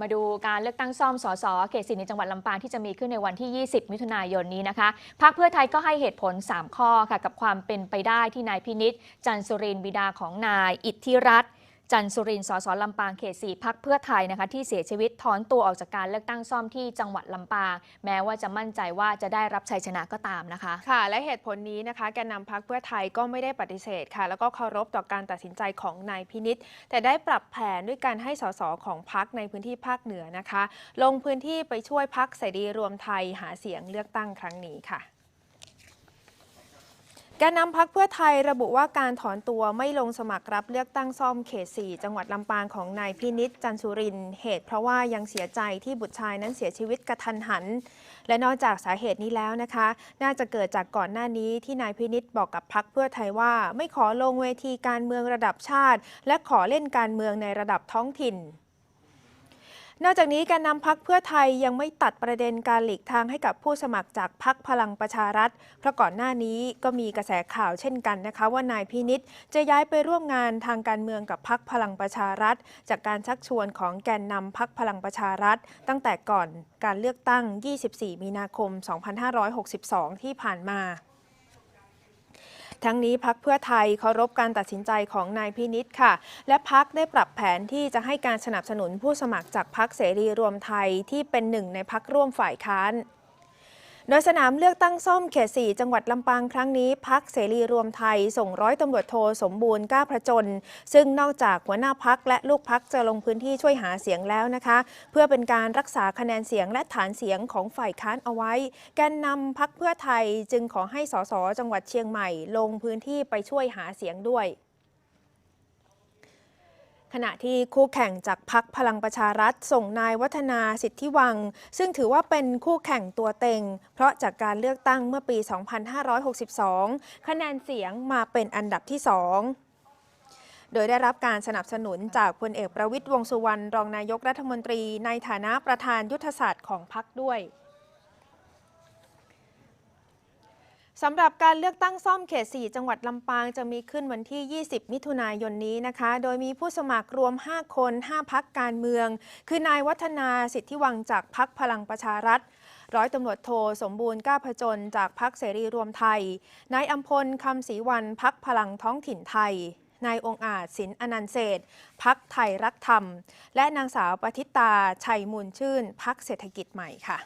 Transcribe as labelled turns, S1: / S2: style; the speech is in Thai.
S1: มาดูการเลือกตั้งซ่อมสสเขตสิในจังหวัดลำปางที่จะมีขึ้นในวันที่ 20 มิถุนายนนี้นะคะพรรคเพื่อไทยก็ให้เหตุผล 3 ข้อค่ะกับความเป็นไปได้ที่นายพินิษจันทร์สุรินทร์บิดาของนายอิทธิรัตน์ จันสุรินทร์สสลำปางเขต4พักเพื่อไทยนะคะที่เสียชีวิตถอนตัวออกจากการเลือกตั้งซ่อมที่จังหวัดลำปาง แม้ว่าจะมั่นใจว่าจะได้รับชัยชนะก็ตามนะคะ
S2: ค่ะ และเหตุผลนี้นะคะแกนนำพักเพื่อไทยก็ไม่ได้ปฏิเสธค่ะ แล้วก็เคารพต่อการตัดสินใจของนายพินิษแต่ได้ปรับแผนด้วยการให้สสของพักในพื้นที่ภาคเหนือนะคะ ลงพื้นที่ไปช่วยพักเสรีรวมไทยหาเสียงเลือกตั้งครั้งนี้ค่ะ แกนนำพักเพื่อไทยระบุว่าการถอนตัวไม่ลงสมัครรับเลือกตั้งซ่อมเขต 4 จังหวัดลำปางของนายพินิษจันทร์สุริน เหตุเพราะว่ายังเสียใจที่บุตรชายนั้นเสียชีวิตกระทันหัน และนอกจากสาเหตุนี้แล้วนะคะ น่าจะเกิดจากก่อนหน้านี้ที่นายพินิษบอกกับพักเพื่อไทยว่า ไม่ขอลงเวทีการเมืองระดับชาติ และขอเล่นการเมืองในระดับท้องถิ่น นอกจากนี้การนำพักเพื่อไทยยังไม่ตัดประเด็นการหลีกทางให้กับผู้สมัครจากพักพลังประชารัฐ เพราะก่อนหน้านี้ก็มีกระแสข่าวเช่นกันนะคะ ว่านายพินิษจะย้ายไปร่วมงานทางการเมืองกับพักพลังประชารัฐ จากการชักชวนของแกนนำพักพลังประชารัฐ ตั้งแต่ก่อนการเลือกตั้ง 24 มีนาคม 2562 ที่ผ่านมา ทั้งนี้พักเพื่อไทยเคารพการตัดสินใจของนายพินิษค่ะ และพักได้ปรับแผนที่จะให้การสนับสนุนผู้สมัครจากพักเสรีรวมไทยที่เป็นหนึ่งในพักร่วมฝ่ายค้าน โดยสนามเลือกตั้งซ่อมเขต 4 จังหวัดลำปางครั้งนี้พักเสรีรวมไทยส่งร้อยตำรวจโทสมบูรณ์ก้าพระจน ซึ่งนอกจากหัวหน้าพักและลูกพักจะลงพื้นที่ช่วยหาเสียงแล้วนะคะ เพื่อเป็นการรักษาคะแนนเสียงและฐานเสียงของฝ่ายค้านเอาไว้ แกนนำพักเพื่อไทยจึงขอให้สสจังหวัดเชียงใหม่ ลงพื้นที่ไปช่วยหาเสียงด้วย ขณะที่คู่แข่งจากพักพลังประชารัฐ ส่งนายวัฒนาสิทธิวัง ซึ่งถือว่าเป็นคู่แข่งตัวเต็ง เพราะจากการเลือกตั้งเมื่อปี 2562 คะแนนเสียงมาเป็นอันดับที่2โดยได้รับการสนับสนุนจากพลเอกประวิตยวงสุวรรณรองนายกรัฐมนตรี ในฐานะประธานยุทธศาสตร์ของพักด้วย สำหรับการเลือกตั้งซ่อมเขต 4 จังหวัดลำปางจะมีขึ้นวันที่ 20 มิถุนายนนี้นะคะ โดยมีผู้สมัครรวม 5 คน 5 พักการเมือง คือนายวัฒนาสิทธิวังจากพักพลังประชารัฐ ร้อยตำรวจโทสมบูรณ์ก้าพจนจากพักเสรีรวมไทย นายอัมพลคำศรีวันพักพลังท้องถิ่นไทย นายองอาจสินอนันต์เศษพักไทยรักธรรม และนางสาวปทิตาชัยมูลชื่น พักเศรษฐกิจใหม่ค่ะ